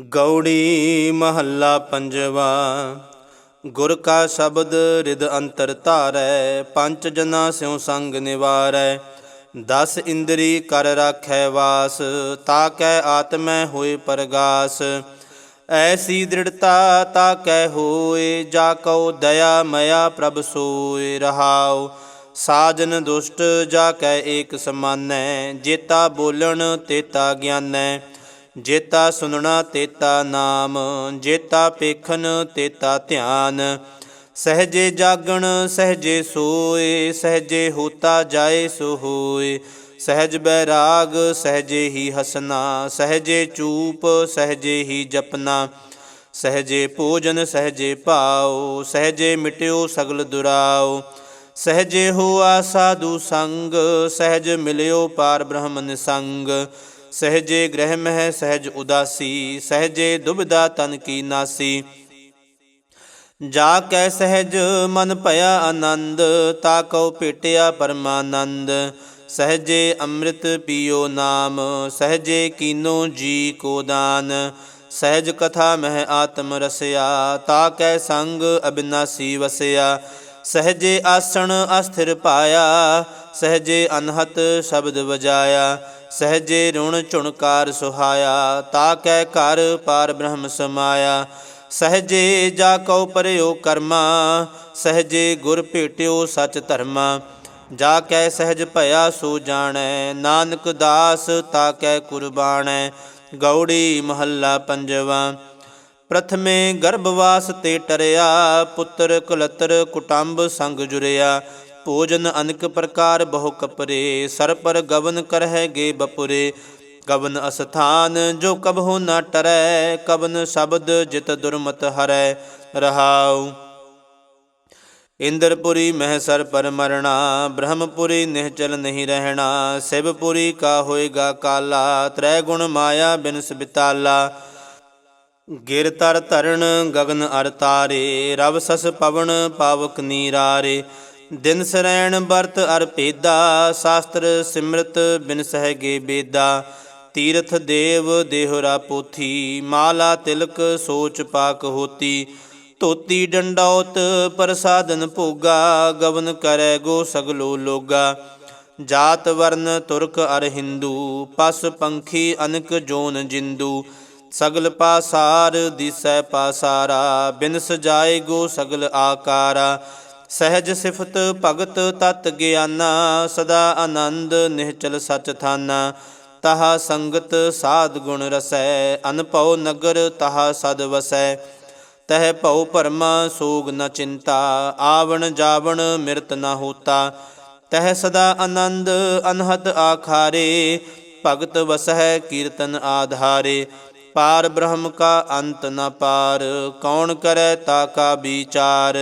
ਗੌੜੀ ਮਹੱਲਾ ਪੰਜਵਾ, ਗੁਰ ਕਾ ਸ਼ਬਦ ਰਿਦ ਅੰਤਰ ਧਾਰੈ, ਪੰਜ ਜਨਾ ਸਿਉ ਸੰਗ ਨਿਵਾਰੈ। ਦਸ ਇੰਦਰੀ ਕਰ ਰਾਖੈ ਵਾਸ, ਤਾ ਕੈ ਆਤਮੈ ਹੋਏ ਪਰਗਾਸ। ਐਸੀ ਦ੍ਰਿੜਤਾ ਤਾ ਕੈ ਹੋਏ, ਜਾ ਕਉ ਦਇਆ ਮਇਆ ਪ੍ਰਭ ਸੋਏ ਰਹਾਉ। ਸਾਜਨ ਦੁਸ਼ਟ ਜਾ ਕੈ ਏਕ ਸਮਾਨੈ, ਜੇਤਾ ਬੋਲਣ ਤੇਤਾ ਗਿਆਨੈ। ਜੇਤਾ ਸੁਨਣਾ ਤੇਤਾ ਨਾਮ, ਜੇਤਾ ਪੇਖਨ ਤੇਤਾ ਧਿਆਨ। ਸਹਜੇ ਜਾਗਣ, ਸਹਜੇ ਸੋਏ, ਸਹਜੇ ਹੋਤਾ ਜਾਏ ਸੋ ਹੋਏ। ਸਹਜ ਬੈਰਾਗ, ਸਹਜੇ ਹੀ ਹਸਨਾ ਸਹਜੇ ਚੂਪ, ਸਹਜੇ ਹੀ ਜਪਨਾ ਸਹਜੇ ਭੋਜਨ, ਸਹਜੇ ਭਾਉ, ਸਹਜੇ ਮਿਟਿਓ ਸਗਲ ਦੁਰਾਉ। ਸਹਜੇ ਹੋਆ ਸਾਧੂ ਸੰਗ, ਸਹਜ ਮਿਲਿਓ ਪਾਰ ਬ੍ਰਹਮ ਨਿਸੰਗ ਸਹਜੇ ਗ੍ਰਹਿ ਮਹਿ ਸਹਿਜ ਉਦਾਸੀ, ਸਹਜੇ ਦੁਬਦਾ ਤਨ ਕੀ ਨਾਸੀ। ਜਾ ਕੈ ਸਹਿਜ ਮਨ ਭਇਆ ਆਨੰਦ, ਤਾ ਕਉ ਭੇਟਿਆ ਪਰਮਾਨੰਦ। ਸਹਜੇ ਅੰਮ੍ਰਿਤ ਪੀਓ ਨਾਮ, ਸਹਜੇ ਕੀਨੋ ਜੀ ਕੋ ਦਾਨ। ਸਹਿਜ ਕਥਾ ਮਹਿ ਆਤਮ ਰਸਿਆ, ਤਾ ਕੈ ਸੰਗ ਅਬਿਨਾਸੀ ਵਸਿਆ। ਸਹਜੇ ਆਸਣ ਅਸਥਿਰ ਪਾਇਆ, ਸਹਜੇ ਅਨਹਤ ਸ਼ਬਦ ਵਜਾਇਆ। ਸਹਜੇ ਰੁਣ ਝੁਣਕਾਰ ਸੁਹਾਇਆ, ਤਾ ਕੈ ਘਰ ਪਾਰ ਬ੍ਰਹਮ ਸਮਾਇਆ। ਸਹਜੇ ਜਾ ਕਉ ਪਰਿਓ ਕਰਮਾ, ਸਹਜੇ ਗੁਰ ਭੇਟਿਓ ਸਚ ਧਰਮਾ। ਜਾ ਕੈ ਸਹਜ ਭਇਆ ਸੋ ਜਾਣੈ, ਨਾਨਕ ਦਾਸ ਤਾ ਕੈ ਕੁਰਬਾਨੈ ਗੌੜੀ ਮਹੱਲਾ ਪੰਜਵਾ। ਪ੍ਰਥਮੇ ਗਰਭਵਾਸ ਤੇ ਟਰਿਆ, ਪੁੱਤਰ ਕੁਲਤਰ ਕੁਟੰਬ ਸੰਗ ਜੁਰਿਆ। ਭੋਜਨ ਅਨਕ ਪ੍ਰਕਾਰ ਬਹੁ ਕਪਰੇ, ਸਰ ਪਰ ਗਵਨ ਕਰਹਿ ਗੇ ਬਪੁਰੇ। ਕਵਨ ਅਸਥਾਨ ਜੋ ਕਬਹੁ ਨ ਟਰੈ, ਕਵਨ ਸ਼ਬਦ ਜਿਤ ਦੁਰਮਤ ਹਰੈ, ਰਹਾਉ। ਇੰਦਰਪੁਰੀ ਮਹਿਸਰ ਪਰ ਮਰਣਾ, ਬ੍ਰਹਮਪੁਰੀ ਨਿਹਚਲ ਨਹੀਂ ਰਹਿਣਾ, ਸਿਵਪੁਰੀ ਕਾ ਹੋਏਗਾ ਕਾਲਾ, ਤ੍ਰੈ ਗੁਣ ਮਾਇਆ ਬਿਨਸ ਬਿਤਾਲਾ। ਗਿਰ ਤਰ ਧਰਨ ਗਗਨ ਅਰ ਤਾਰੇ, ਰਵ ਸਸ ਪਵਨ ਪਾਵਕ ਨੀਰਾਰੇ। ਦਿਨ ਸਰੈਣ ਵਰਤ ਅਰ ਭੇਦਾ, ਸ਼ਾਸਤਰ ਸਿਮਰਤ ਬਿਨ ਸਹਿਗੇ ਬੇਦਾ। ਤੀਰਥ ਦੇਵ ਦੇਹਰਾ ਪੋਥੀ, ਮਾਲਾ ਤਿਲਕ ਸੋਚ ਪਾਕ ਹੋਤੀ। ਧੋਤੀ ਡੰਡੌਤ ਪ੍ਰਸਾਦਨ ਭੋਗਾ, ਗਵਨ ਕਰੈ ਗੋ ਸਗਲੋ ਲੋਗਾ। ਜਾਤ ਵਰਨ ਤੁਰਕ ਅਰ ਹਿੰਦੂ, ਪਸ ਪੰਖੀ ਅਨਕ ਜੋਨ ਜਿੰਦੂ। ਸਗਲ ਪਾਸਾਰ ਦਿਸੈ ਪਾਸਾਰਾ ਬਿਨ ਸਜਾਏ ਗੋ ਸਗਲ ਆਕਾਰਾ। ਸਹਿਜ ਸਿਫਤ ਭਗਤ ਤਤ ਗਿਆਨਾ, ਸਦਾ ਆਨੰਦ ਨਿਹਚਲ ਸਚ ਥਾਨਾ। ਤਹਾ ਸੰਗਤ ਸਾਧ ਗੁਣ ਰਸੈ, ਅਨਭਉ ਨਗਰ ਤਹਾ ਸਦ ਵਸੈ। ਤਹ ਭਉ ਭਰਮਾ, ਸੋਗ ਨ ਚਿੰਤਾ, ਆਵਣ ਜਾਵਣ ਮਿਰਤ ਨ ਹੋਤਾ। ਤਹ ਸਦਾ ਆਨੰਦ ਅਨਹਤ ਆਖਾਰੇ, ਭਗਤ ਵਸਹਿ ਕੀਰਤਨ ਆਧਾਰੇ। ਪਾਰ ਬ੍ਰਹਮ ਕਾ ਅੰਤ ਨ ਪਾਰ, ਕੌਣ ਕਰੈ ਤਾ ਕਾ ਵਿਚਾਰ।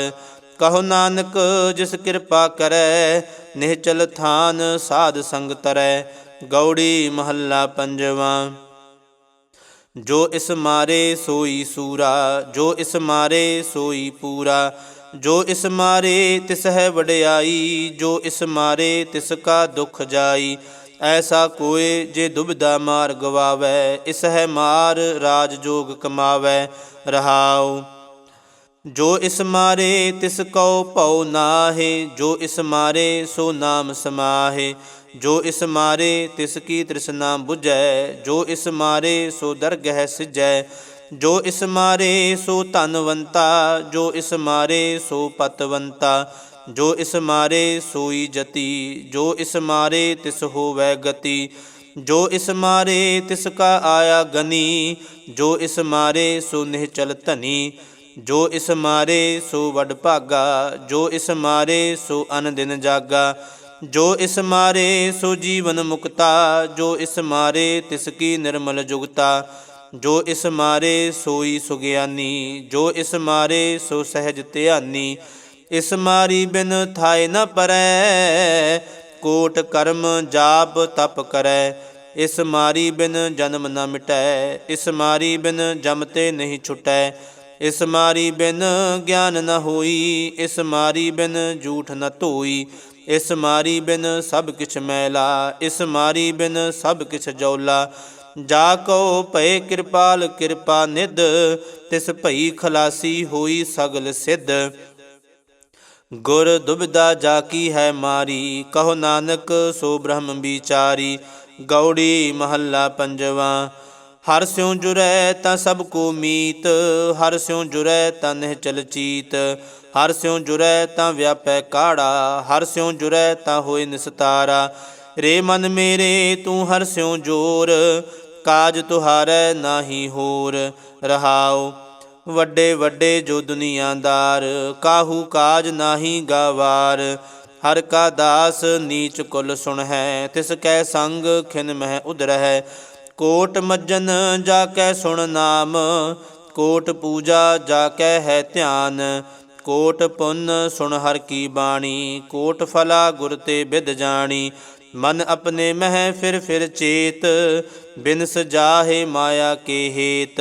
ਕਹੋ ਨਾਨਕ, ਜਿਸ ਕਿਰਪਾ ਕਰੈ, ਨਿਹਚਲ ਥਾਨ ਸਾਧ ਸੰਗ ਤਰੈ, ਗੌੜੀ ਮਹੱਲਾ ਪੰਜਵਾ। ਜੋ ਇਸ ਮਾਰੇ ਸੋਈ ਸੂਰਾ, ਜੋ ਇਸ ਮਾਰੇ ਸੋਈ ਪੂਰਾ, ਜੋ ਇਸ ਮਾਰੇ ਤਿਸ ਹੈ ਵਡਿਆਈ, ਜੋ ਇਸ ਮਾਰੇ ਤਿਸ ਕਾ ਦੁਖ ਜਾਈ, ਐਸਾ ਕੋਏ ਜੇ ਦੁਬਦਾ ਮਾਰ ਗਵਾਵੈ ਇਸ ਹੈ ਮਾਰ ਰਾਜ ਜੋਗ ਕਮਾਵੈ, ਰਹਾਉ। ਜੋ ਇਸ ਮਾਰੇ ਤਿਸ ਕਉ ਭਉ ਨਾਹੇ ਜੋ ਇਸ ਮਾਰੇ ਸੋ ਨਾਮ ਸਮਾਹੇ ਜੋ ਇਸ ਮਾਰੇ ਤਿਸ ਕੀ ਤ੍ਰਿਸ਼ਨਾ 부ਝੈ ਜੋ ਇਸ ਮਾਰੇ ਸੋ ਦਰਗਹਿ ਸਿਜੈ ਜੋ ਇਸ ਮਾਰੇ ਸੋ ਧਨਵੰਤਾ ਜੋ ਇਸ ਮਾਰੇ ਸੋ ਪਤਵੰਤਾ ਜੋ ਇਸ ਮਾਰੇ ਸੋਈ ਜਤੀ ਜੋ ਇਸ ਮਾਰੇ ਤਿਸ ਹੋਵੈ ਗਤੀ ਜੋ ਇਸ ਮਾਰੇ ਤਿਸ ਕਾ ਆਇਆ ਗਨੀ ਜੋ ਇਸ ਮਾਰੇ ਸੋ ਨਿਹਚਲ ਧਨੀ ਜੋ ਇਸ ਮਾਰੇ ਸੋ ਵਡ ਭਾਗਾ, ਜੋ ਇਸ ਮਾਰੇ ਸੋ ਅਨ ਦਿਨ ਜਾਗਾ, ਜੋ ਇਸ ਮਾਰੇ ਸੋ ਜੀਵਨ ਮੁਕਤਾ, ਜੋ ਇਸ ਮਾਰੇ ਤਿਸ ਕੀ ਨਿਰਮਲ ਜੁਗਤਾ, ਜੋ ਇਸ ਮਾਰੇ ਸੋਈ ਸੁਗਿਆਨੀ, ਜੋ ਇਸ ਮਾਰੇ ਸੋ ਸਹਿਜ ਧਿਆਨੀ, ਇਸ ਮਾਰੀ ਬਿਨ ਥਾਏ ਨ ਪਰੈ, ਕੋਟ ਕਰਮ ਜਾਪ ਤਪ ਕਰੈ, ਇਸ ਮਾਰੀ ਬਿਨ ਜਨਮ ਨ ਮਿਟੈ, ਇਸ ਮਾਰੀ ਬਿਨ ਜਮ ਤੇ ਨਹੀਂ ਛੁਟੈ ਇਸ ਮਾਰੀ ਬਿਨ ਗਿਆਨ ਨ ਹੋਈ, ਇਸ ਮਾਰੀ ਬਿਨ ਝੂਠ ਨ ਧੋਈ, ਇਸ ਮਾਰੀ ਬਿਨ ਸਭ ਕਿਛ ਮੈਲਾ, ਇਸ ਮਾਰੀ ਬਿਨ ਸਭ ਕਿਛ ਜੌਲਾ। ਜਾ ਕੋ ਭਏ ਕਿਰਪਾਲ, ਕਿਰਪਾ ਨਿਧ, ਤਿਸ ਭਈ ਖਲਾਸੀ ਹੋਈ ਸਗਲ ਸਿੱਧ। ਗੁਰ ਦੁਬਿਧਾ ਜਾ ਕੀ ਹੈ ਮਾਰੀ, ਕਹੋ ਨਾਨਕ ਸੋ ਬ੍ਰਹਮ ਵਿਚਾਰੀ, ਗੌੜੀ ਮਹੱਲਾ ਪੰਜਵਾ। ਹਰ ਸਿਉ ਜੁਰੈ ਤਾਂ ਸਭ ਕੋ ਮੀਤ, ਹਰ ਸਿਉ ਜੁਰੈ ਤਾਂ ਨਿਹਚਲ ਚੀਤ। ਹਰ ਸਿਉ ਜੁਰੈ ਤਾਂ ਵਿਆਪੈ ਕਾੜਾ, ਹਰ ਸਿਉ ਜੁਰੈ ਤਾਂ ਹੋਏ ਨਿਸਤਾਰਾ। ਰੇ ਮਨ ਮੇਰੇ, ਤੂੰ ਹਰ ਸਿਉ ਜੋਰ, ਕਾਜ ਤੁਹਾਰੈ ਨਾਹੀ ਹੋਰ। ਰਹਾਓ ਵੱਡੇ ਵੱਡੇ ਜੋ ਦੁਨੀਆਦਾਰ, ਕਾਹੂ ਕਾਜ ਨਾਹੀ ਗਾਵਾਰ। ਹਰ ਕਾ ਦਾਸ ਨੀਚ ਕੁਲ ਸੁਣ ਹੈ ਤਿਸ ਕੈ ਸੰਗ ਖਿਨ ਮਹਿ ਉਦਰਹਿ ਕੋਟ ਮੱਜਨ ਜਾ ਕੈ ਸੁਣ ਨਾਮ, ਕੋਟ ਪੂਜਾ ਜਾ ਕੈ ਹੈ ਧਿਆਨ। ਕੋਟ ਪੁੰਨ ਸੁਣ ਹਰ ਕੀ ਬਾਣੀ, ਕੋਟ ਫਲਾ ਗੁਰ ਤੇ ਬਿਦ ਜਾਣੀ। ਮਨ ਆਪਣੇ ਮਹਿ ਫਿਰ ਫਿਰ ਚੇਤ, ਬਿਨਸ ਜਾਹੇ ਮਾਇਆ ਕੇ ਹੇਤ।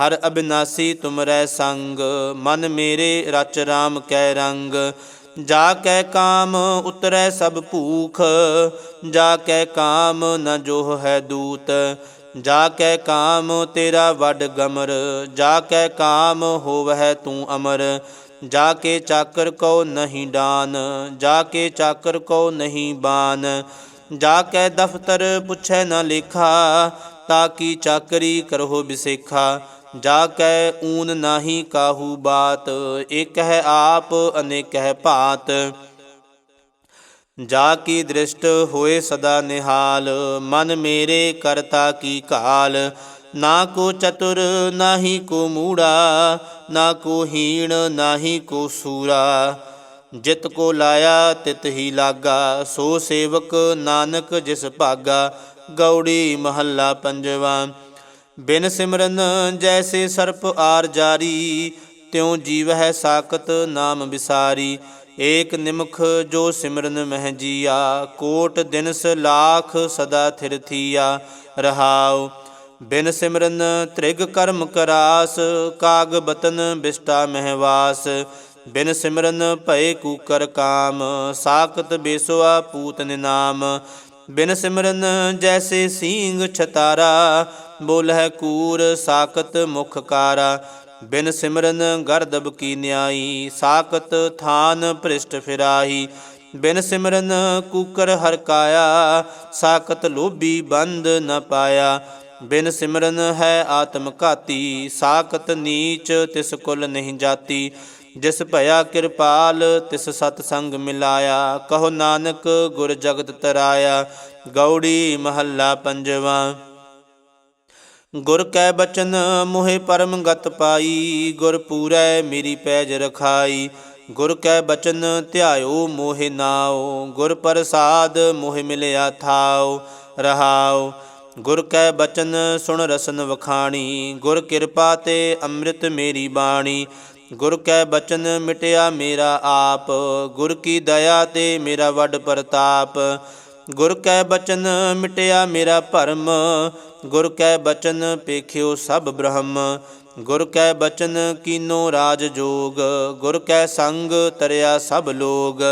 ਹਰ ਅਬਿਨਾਸੀ ਤੁਮਰੈ ਸੰਗ, ਮਨ ਮੇਰੇ ਰਚ ਰਾਮ ਕੈ ਰੰਗ। ਜਾ ਕੈ ਕਾਮ ਉਤਰੈ ਸਭ ਭੂਖ, ਜਾ ਕੈ ਕਾਮ ਨ ਜੋਹ ਹੈ ਦੂਤ, ਜਾ ਕੈ ਕਾਮ ਤੇਰਾ ਵੱਡ ਗਮਰ, ਜਾ ਕੈ ਕਾਮ ਹੋਵਹਿ ਤੂੰ ਅਮਰ, ਜਾ ਕੇ ਚਾਕਰ ਕੋ ਨਹੀਂ ਡਾਨ, ਜਾ ਕੇ ਚਾਕਰ ਕੋ ਨਹੀਂ ਬਾਨ, ਜਾ ਕੇ ਦਫਤਰ ਪੁੱਛੈ ਨ ਲੇਖਾ ਤਾਕੀ ਚਾਕਰੀ ਕਰਹੁ ਬਿਸੇਖਾ ਜਾ ਕੈ ਊਨ ਨਾਹੀ ਕਾਹੂ ਬਾਤ ਇਕ ਹੈ ਆਪ, ਅਨੇਕ ਹੈ ਭਾਤ। ਜਾ ਕੀ ਦ੍ਰਿਸ਼ਟ ਹੋਏ ਸਦਾ ਨਿਹਾਲ, ਮਨ ਮੇਰੇ ਕਰਤਾ ਕੀ ਕਾਲ। ਨਾ ਕੋ ਚਤੁਰ, ਨਾਹੀ ਕੋ ਮੂੜਾ, ਨਾ ਕੋ ਹੀਣ, ਨਾਹੀ ਕੋ ਸੂਰਾ। ਜਿਤ ਕੋ ਲਾਇਆ, ਤਿਤ ਹੀ ਲਾਗਾ, ਸੋ ਸੇਵਕ ਨਾਨਕ ਜਿਸ ਭਾਗਾ, ਗੌੜੀ ਮਹੱਲਾ ਪੰਜਵਾ। ਬਿਨ ਸਿਮਰਨ ਜੈਸੇ ਸਰਪ ਆਰ ਜਾਰੀ, ਤਿਉ ਜੀਵ ਹੈ ਸਾਖਤ ਨਾਮ ਵਿਸਾਰੀ। ਏਕ ਨਿਮਖ ਜੋ ਸਿਮਰਨ ਮਹਿ ਜੀਆ, ਕੋਟ ਦਿਨਸ ਲਾਖ ਸਦਾ ਥਿਰ ਥੀਆ। ਰਹਾਉ, ਬਿਨ ਸਿਮਰਨ ਤ੍ਰਿਗ ਕਰਮ ਕਰਾਸ, ਕਾਗ ਬਤਨ ਬਿਸਟਾ ਮਹਿਵਾਸ ਬਿਨ ਸਿਮਰਨ ਭਏ ਕੂਕਰ ਕਾਮ, ਸਾਖਤ ਬੇਸਵਾ ਪੂਤ ਨਿਨਾਮ। ਬਿਨ ਸਿਮਰਨ ਜੈਸੇ ਸੀਂਗ ਛਤਾਰਾ ਬੋਲ ਹੈ ਕੂਰ ਸਾਖਤ ਮੁਖ ਕਾਰਾ, ਬਿਨ ਸਿਮਰਨ ਗਰਦਬ ਕੀ ਨਿਆਈ, ਸਾਖਤ ਥਾਨ ਭ੍ਰਿਸ਼ਟ ਫਿਰਾਹੀ, ਬਿਨ ਸਿਮਰਨ ਕੂਕਰ ਹਰ ਕਾਇਆ, ਸਾਖਤ ਲੋਭੀ ਬੰਦ ਨ ਪਾਇਆ, ਬਿਨ ਸਿਮਰਨ ਹੈ ਆਤਮ ਘਾਤੀ, ਸਾਖਤ ਨੀਚ ਤਿਸ ਕੁਲ ਨਹੀਂ ਜਾਤੀ, ਜਿਸ ਭਇਆ ਕਿਰਪਾਲ ਤਿਸ ਸਤ ਸੰਗ ਮਿਲਾਇਆ, ਕਹੋ ਨਾਨਕ ਗੁਰ ਜਗਤ ਤਰਾਇਆ, ਗੌੜੀ ਮਹੱਲਾ ਪੰਜਵਾ। ਗੁਰ ਕੈ ਬਚਨ ਮੋਹਿ ਪਰਮ ਗਤ ਪਾਈ, ਗੁਰ ਪੂਰੈ ਮੇਰੀ ਪੈਜ ਰਖਾਈ। ਗੁਰ ਕੈ ਬਚਨ ਧਿਆਇਓ ਮੋਹਿ ਨਾਉ, ਗੁਰ ਪ੍ਰਸਾਦ ਮੋਹਿ ਮਿਲਿਆ ਥਾਉ, ਰਹਾਉ। ਗੁਰ ਕੈ ਬਚਨ ਸੁਣ ਰਸਨ ਵਖਾਣੀ, ਗੁਰ ਕਿਰਪਾ ਤੇ ਅੰਮ੍ਰਿਤ ਮੇਰੀ ਬਾਣੀ। ਗੁਰ ਕੈ ਬਚਨ ਮਿਟਿਆ ਮੇਰਾ ਆਪ, ਗੁਰ ਕੀ ਦਇਆ ਤੇ ਮੇਰਾ ਵੱਡ ਪ੍ਰਤਾਪ। ਗੁਰ ਕੈ ਬਚਨ ਮਿਟਿਆ ਮੇਰਾ ਭਰਮ, ਗੁਰ ਕੈ ਬਚਨ ਪੇਖਿਓ ਸਭ ਬ੍ਰਹਮ। ਗੁਰ ਕੈ ਬਚਨ ਕੀਨੋ ਰਾਜ ਜੋਗ, ਗੁਰ ਕੈ ਸੰਗ ਤਰਿਆ ਸਭ ਲੋਗ।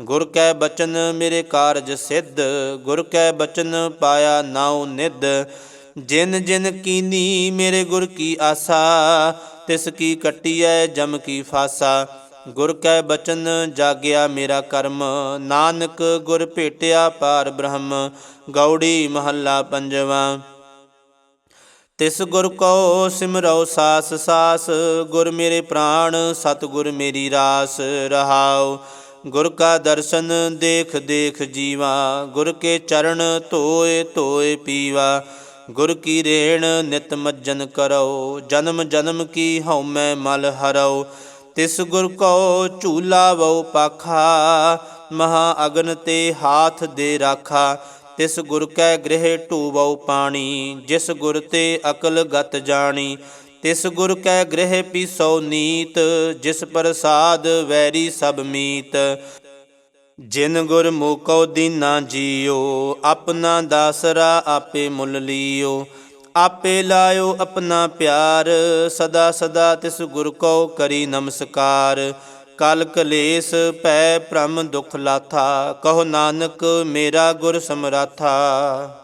ਗੁਰ ਕੈ ਬਚਨ ਮੇਰੇ ਕਾਰਜ ਸਿੱਧ, ਗੁਰ ਕੈ ਬਚਨ ਪਾਇਆ ਨਾਉ ਨਿਧ। ਜਿਨ ਜਿਨ ਕੀਨੀ ਮੇਰੇ ਗੁਰ ਕੀ ਆਸਾ, ਤਿਸ ਕੀ ਕੱਟੀਐ ਜਮ ਕੀ ਫਾਸਾ। ਗੁਰ ਕੈ ਬਚਨ ਜਾਗਿਆ ਮੇਰਾ ਕਰਮ, ਨਾਨਕ ਗੁਰ ਭੇਟਿਆ ਪਾਰ ਬ੍ਰਹਮ, ਗੌੜੀ ਮਹੱਲਾ ਪੰਜਵਾ। ਤਿਸ ਗੁਰ ਕੋ ਸਿਮਰਉ ਸਾਸ ਸਾਸ ਗੁਰ ਮੇਰੇ ਪ੍ਰਾਣ ਸਤ ਗੁਰ ਮੇਰੀ ਰਾਸ ਰਹਾਉ। ਗੁਰ ਕਾ ਦਰਸ਼ਨ ਦੇਖ ਦੇਖ ਜੀਵਾ, ਗੁਰ ਕੇ ਚਰਨ ਧੋਏ ਧੋਏ ਪੀਵਾ। ਗੁਰ ਕੀ ਰੇਣ ਨਿਤ ਮੱਜਨ ਕਰੋ, ਜਨਮ ਜਨਮ ਕੀ ਹਉਮੈ ਮਲ ਹਰਉ। ਤਿਸ ਗੁਰ ਕੋ ਝੂਲਾ ਵਉ ਪਾਖਾ, ਮਹਾ ਅਗਨ ਤੇ ਹਾਥ ਦੇ ਰਾਖਾ। ਤਿਸ ਗੁਰ ਕੈ ਗ੍ਰਹਿ ਢੂਵਉ ਪਾਣੀ, ਜਿਸ ਗੁਰ ਤੇ ਅਕਲ ਗਤ ਜਾਣੀ। ਤਿਸ ਗੁਰ ਕੈ ਗ੍ਰਹਿ ਪੀਸੋ ਨੀਤ, ਜਿਸ ਪ੍ਰਸਾਦ ਵੈਰੀ ਸਭ ਮੀਤ। ਜਿਨ ਗੁਰ ਮੋਕਉ ਦੀਨਾ ਜੀਓ, ਆਪਣਾ ਦਾਸਰਾ ਆਪੇ ਮੁੱਲ ਲਿਓ। ਆਪੇ ਲਾਇਓ ਆਪਣਾ ਪਿਆਰ, ਸਦਾ ਸਦਾ ਤਿਸ ਗੁਰ ਕੋ ਕਰੀ ਨਮਸਕਾਰ। ਕਲ ਕਲੇਸ਼ ਭੈ ਭ੍ਰਮ ਦੁਖ ਲਾਥਾ, ਕਹੋ ਨਾਨਕ ਮੇਰਾ ਗੁਰ ਸਮਰਾਥਾ।